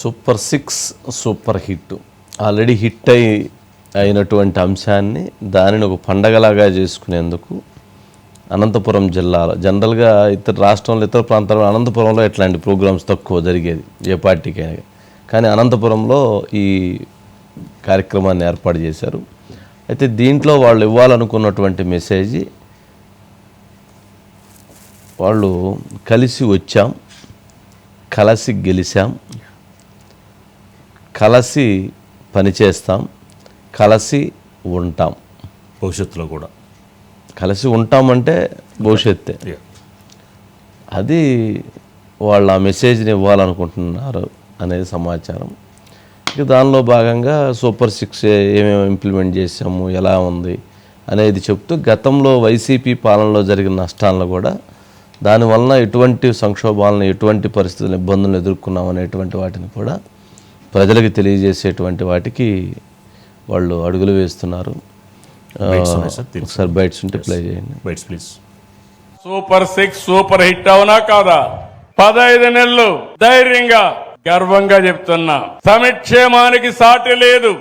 Super six super hit. Already hit అయి అయినటువంటి అంశాన్ని దానిని ఒక పండగలాగా చేసుకునేందుకు అనంతపురం జిల్లాలో జనరల్గా ఇతర రాష్ట్రంలో ఇతర ప్రాంతాల్లో అనంతపురంలో ఇట్లాంటి ప్రోగ్రామ్స్ తక్కువ జరిగేది ఏ పార్టీకైనా కానీ అనంతపురంలో ఈ కార్యక్రమాన్ని ఏర్పాటు చేశారు. అయితే దీంట్లో వాళ్ళు ఇవ్వాలనుకున్నటువంటి మెసేజ్ వాళ్ళు కలిసి వచ్చాం కలిసి గెలిచాం. కలిసి పనిచేస్తాం కలిసి ఉంటాం. భవిష్యత్తులో కూడా. కలిసి ఉంటామంటే భవిష్యత్తే. అది వాళ్ళు ఆ మెసేజ్ని ఇవ్వాలనుకుంటున్నారు అనేది సమాచారం. ఇక దానిలో భాగంగా సూపర్ సిక్స్ ఏమేమి ఇంప్లిమెంట్ చేసాము ఎలా ఉంది అనేది చెప్తూ గతంలో వైసీపీ పాలనలో జరిగిన నష్టాలను కూడా దానివలన ఎటువంటి సంక్షోభాలను ఎటువంటి పరిస్థితులను ఇబ్బందులను ఎదుర్కొన్నాం అనేటువంటి వాటిని కూడా ప్రజలకు తెలియజేసేటువంటి వాటికి వాళ్ళు అడుగులు వేస్తున్నారు. ఒకసారి బయట్స్ ఉంటే ప్లే చేయండి. Bytes please super six super hit అవునా కాదా? పదైదు నెలలు ధైర్యంగా గర్వంగా చెప్తున్నా. సమిక్షేమానికి సాటి లేదు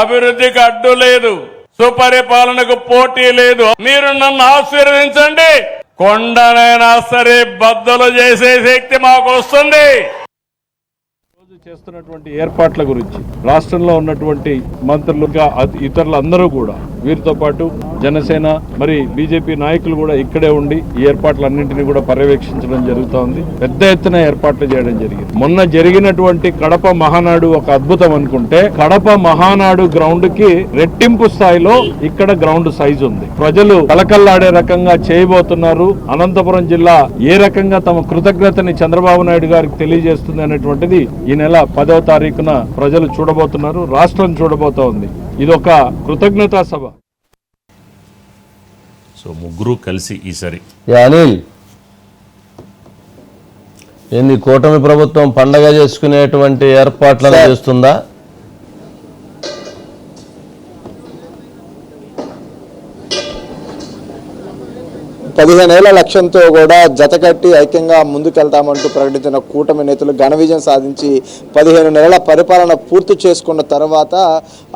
అభివృద్ధికి అడ్డు లేదు సుపరిపాలనకు పోటీ లేదు. మీరు నన్ను ఆశీర్వదించండి. కొండనైనా సరే బద్దలు చేసే శక్తి మాకు వస్తుంది. రోజు చేస్తున్నటువంటి ఏర్పాట్ల గురించి రాష్ట్రంలో ఉన్నటువంటి మంత్రులుగా ఇతరులందరూ కూడా వీరితో పాటు జనసేన మరి బీజేపీ నాయకులు కూడా ఇక్కడే ఉండి ఈ ఏర్పాట్లన్నింటినీ కూడా పర్యవేక్షించడం జరుగుతూ ఉంది పెద్ద ఎత్తున ఏర్పాట్లు చేయడం జరిగింది. మొన్న జరిగినటువంటి కడప మహానాడు ఒక అద్భుతం అనుకుంటే కడప మహానాడు గ్రౌండ్కి రెట్టింపు స్థాయిలో ఇక్కడ గ్రౌండ్ సైజ్ ఉంది. ప్రజలు కలకల్లాడే రకంగా చేయబోతున్నారు. అనంతపురం జిల్లా ఏ రకంగా తమ కృతజ్ఞతని చంద్రబాబు నాయుడు గారికి తెలియజేస్తుంది అనేటువంటిది ఈ నెల పదవ తారీఖున ప్రజలు చూడబోతున్నారు. రాష్ట్రం చూడబోతా ఉంది ఇది ఒక కృతజ్ఞతా సభ. సో ముగ్గురు కలిసి ఈసారి. అనిల్. ఏంది కూటమి ప్రభుత్వం పండగ చేసుకునేటువంటి ఏర్పాట్లను చేస్తుందా? పదిహేనేళ్ళ లక్ష్యంతో కూడా జతకట్టి ఐక్యంగా ముందుకెళ్తామంటూ ప్రకటించిన కూటమి నేతలు ఘన విజయం సాధించి పదిహేను నెలల పరిపాలన పూర్తి చేసుకున్న తర్వాత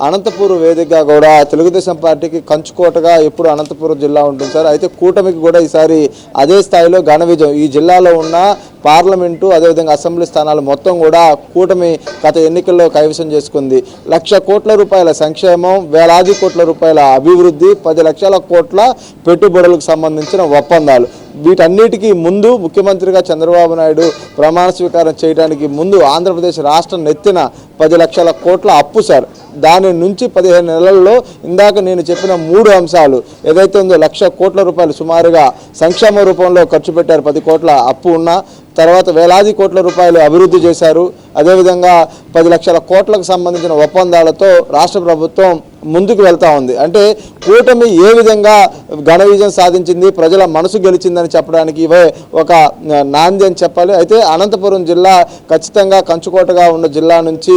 అనంతపూర్ వేదికగా కూడా తెలుగుదేశం పార్టీకి కంచుకోటగా ఎప్పుడు అనంతపురం జిల్లా ఉంటుంది సార్. అయితే కూటమికి కూడా ఈసారి అదే స్థాయిలో ఘన విజయం. ఈ జిల్లాలో ఉన్న పార్లమెంటు అదేవిధంగా అసెంబ్లీ స్థానాలు మొత్తం కూడా కూటమి గత ఎన్నికల్లో కైవసం చేసుకుంది. లక్ష కోట్ల రూపాయల సంక్షేమం వేలాది కోట్ల రూపాయల అభివృద్ధి పది లక్షల కోట్ల పెట్టుబడులకు సంబంధించిన ఒప్పందాలు. వీటన్నిటికీ ముందు ముఖ్యమంత్రిగా చంద్రబాబు నాయుడు ప్రమాణ స్వీకారం చేయడానికి ముందు ఆంధ్రప్రదేశ్ రాష్ట్రం నెత్తిన పది లక్షల కోట్ల అప్పు సార్. దాని నుంచి పదిహేను నెలల్లో ఇందాక నేను చెప్పిన మూడు అంశాలు. ఏదైతే ఉందో లక్ష కోట్ల రూపాయలు సుమారుగా సంక్షేమ రూపంలో ఖర్చు పెట్టారు పది కోట్ల అప్పు ఉన్నా తర్వాత వేలాది కోట్ల రూపాయలు అభివృద్ధి చేశారు. అదేవిధంగా పది లక్షల కోట్లకు సంబంధించిన ఒప్పందాలతో రాష్ట్ర ప్రభుత్వం ముందుకు వెళ్తా ఉంది. అంటే కూటమి ఏ విధంగా ఘన విజయం సాధించింది ప్రజల మనసు గెలిచిందని చెప్పడానికి ఇవే ఒక నాంది అని చెప్పాలి. అయితే అనంతపురం జిల్లా ఖచ్చితంగా కంచుకోటగా ఉన్న జిల్లా నుంచి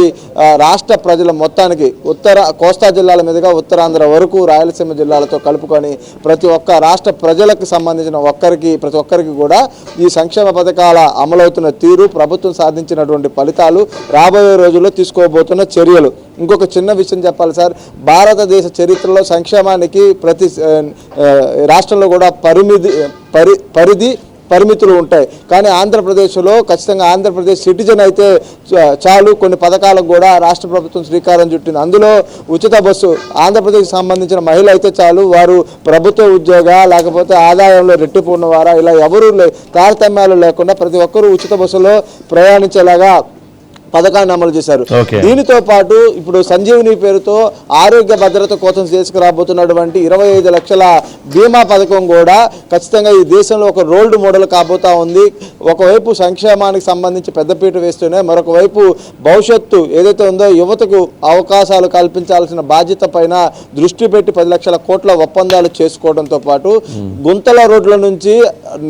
రాష్ట్ర ప్రజల మొత్తానికి ఉత్తర కోస్తా జిల్లాల మీదుగా ఉత్తరాంధ్ర వరకు రాయలసీమ జిల్లాలతో కలుపుకొని ప్రతి ఒక్క రాష్ట్ర ప్రజలకు సంబంధించిన ఒక్కరికి ప్రతి ఒక్కరికి కూడా ఈ సంక్షేమ పథకాల అమలవుతున్న తీరు ప్రభుత్వం సాధించినటువంటి ఫలితాలు రాబోయే రోజుల్లో తీసుకోబోతున్న చర్యలు. ఇంకొక చిన్న విషయం చెప్పాలి సార్. భారతదేశ చరిత్రలో సంక్షేమానికి ప్రతి రాష్ట్రంలో కూడా పరిమితి పరి పరిధి పరిమితులు ఉంటాయి. కానీ ఆంధ్రప్రదేశ్లో ఖచ్చితంగా ఆంధ్రప్రదేశ్ సిటిజన్ అయితే చ- చాలు. కొన్ని పథకాలకు కూడా రాష్ట్ర ప్రభుత్వం శ్రీకారం చుట్టింది. అందులో ఉచిత బస్సు ఆంధ్రప్రదేశ్కి సంబంధించిన మహిళ అయితే చాలు. వారు ప్రభుత్వ ఉద్యోగ లేకపోతే ఆదాయంలో రెట్టింపు ఉన్నవారా ఇలా ఎవరూ లే తారతమ్యాలు లేకుండా ప్రతి ఒక్కరూ ఉచిత బస్సులో ప్రయాణించేలాగా పథకాన్ని అమలు చేశారు. దీనితో పాటు ఇప్పుడు సంజీవని పేరుతో ఆరోగ్య భద్రత కోసం తీసుకురాబోతున్నటువంటి ఇరవై ఐదు లక్షల బీమా పథకం కూడా ఖచ్చితంగా ఈ దేశంలో ఒక రోల్డ్ మోడల్ కాబోతా ఉంది ఒకవైపు సంక్షేమానికి సంబంధించి పెద్దపీట వేస్తూనే మరొక వైపు భవిష్యత్తు ఏదైతే ఉందో యువతకు అవకాశాలు కల్పించాల్సిన బాధ్యత పైన దృష్టి పెట్టి పది లక్షల కోట్ల ఒప్పందాలు చేసుకోవడంతో పాటు గుంతల రోడ్ల నుంచి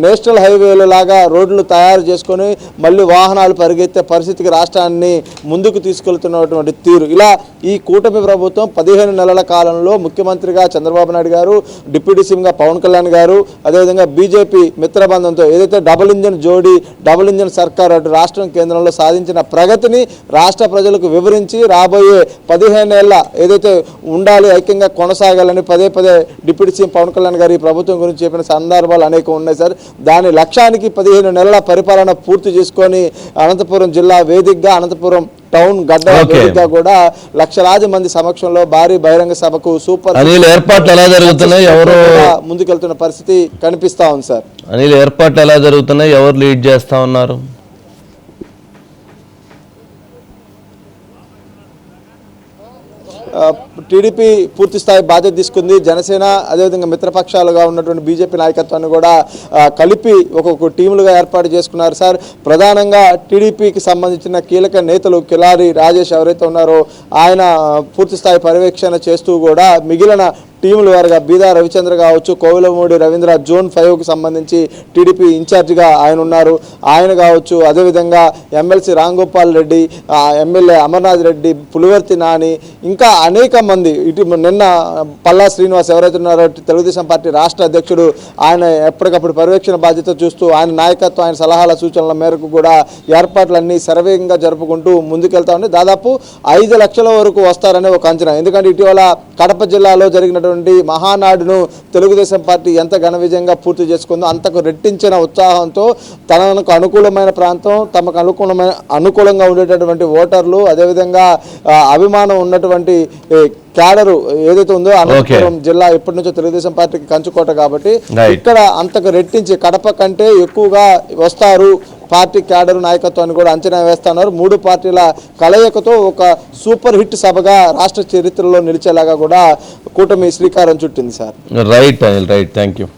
నేషనల్ హైవేలు లాగా రోడ్లు తయారు చేసుకొని మళ్ళీ వాహనాలు పరిగెత్తే పరిస్థితికి రాష్ట్రాన్ని రాష్ట్రాన్ని ముందుకు తీసుకెళ్తున్నటువంటి తీరు. ఇలా ఈ కూటమి ప్రభుత్వం పదిహేను నెలల కాలంలో ముఖ్యమంత్రిగా చంద్రబాబు నాయుడు గారు డిప్యూటీ సీఎంగా పవన్ కళ్యాణ్ గారు అదేవిధంగా బీజేపీ మిత్రబంధంతో ఏదైతే డబుల్ ఇంజన్ జోడీ డబుల్ ఇంజన్ సర్కార్ అటు రాష్ట్రం కేంద్రంలో సాధించిన ప్రగతిని రాష్ట్ర ప్రజలకు వివరించి రాబోయే పదిహేను ఏళ్ళ ఏదైతే ఉండాలి ఐక్యంగా కొనసాగాలని పదే పదే డిప్యూటీ సీఎం పవన్ కళ్యాణ్ గారు ఈ ప్రభుత్వం గురించి చెప్పిన సందర్భాలు అనేక ఉన్నాయి సార్. దాని లక్ష్యానికి పదిహేను నెలల పరిపాలన పూర్తి చేసుకొని అనంతపురం జిల్లా వేదికగా అనంతపురం టౌన్ గడ్డ. వేదికగా కూడా లక్షలాది మంది సమక్షంలో భారీ బహిరంగ సభకు సూపర్ అనిల్ ఏర్పాట్లు ఎలా జరుగుతున్నాయి? ఎవరు ముందుకెళ్తున్న పరిస్థితి కనిపిస్తా ఉంది సార్. అనిల్ ఏర్పాట్లు ఎలా జరుగుతున్నాయి? ఎవరు లీడ్ చేస్తా ఉన్నారు? టీడీపీ పూర్తిస్థాయి బాధ్యత తీసుకుంది. జనసేన అదేవిధంగా మిత్రపక్షాలుగా ఉన్నటువంటి బీజేపీ నాయకత్వాన్ని కూడా కలిపి ఒక్కొక్క టీములుగా ఏర్పాటు చేసుకున్నారు. సార్ ప్రధానంగా టీడీపీకి సంబంధించిన కీలక నేతలు కిలారి రాజేష్ ఎవరైతే ఉన్నారో ఆయన పూర్తిస్థాయి పర్యవేక్షణ చేస్తూ కూడా మిగిలిన టీముల వారుగా బీదా రవిచంద్ర కావచ్చు కోవిలమూడి రవీంద్ర జోన్ ఫైవ్కి సంబంధించి టీడీపీ ఇన్ఛార్జిగా ఆయన ఉన్నారు. ఆయన కావచ్చు అదేవిధంగా ఎమ్మెల్సీ రాంగోపాల్ రెడ్డి ఎమ్మెల్యే అమర్నాథ్ రెడ్డి పులివర్తి నాని ఇంకా అనేక మంది ఇటు నిన్న పల్లా శ్రీనివాస్ ఎవరైతే ఉన్నారో తెలుగుదేశం పార్టీ రాష్ట్ర అధ్యక్షుడు ఆయన ఎప్పటికప్పుడు పర్యవేక్షణ బాధ్యత చూస్తూ ఆయన నాయకత్వం ఆయన సలహాల సూచనల మేరకు కూడా ఏర్పాట్లన్నీ సర్వేగంగా జరుపుకుంటూ ముందుకెళ్తా ఉంది దాదాపు ఐదు లక్షల వరకు వస్తారనే ఒక అంచనా. ఎందుకంటే ఇటీవల కడప జిల్లాలో జరిగినటువంటి మహానాడును తెలుగుదేశం పార్టీ ఎంత ఘన విజయంగా పూర్తి చేసుకుందో అంతకు రెట్టించిన ఉత్సాహంతో తనకు అనుకూలమైన ప్రాంతం తమకు అనుకూలమైన అనుకూలంగా ఉండేటటువంటి ఓటర్లు అదేవిధంగా అభిమానం ఉన్నటువంటి క్యాడరు ఏదైతే ఉందో అనంతపురం జిల్లా ఎప్పటి నుంచో తెలుగుదేశం పార్టీకి కంచుకోట కాబట్టి. ఇక్కడ అంతకు రెట్టించి కడప కంటే ఎక్కువగా వస్తారు పార్టీ క్యాడర్ నాయకత్వాన్ని కూడా అంచనా వేస్తున్నారు. మూడు పార్టీల కలయికతో ఒక సూపర్ హిట్ సభగా రాష్ట్ర చరిత్రలో నిలిచేలాగా కూడా కూటమి శ్రీకారం చుట్టింది sir. Right Anil right thank you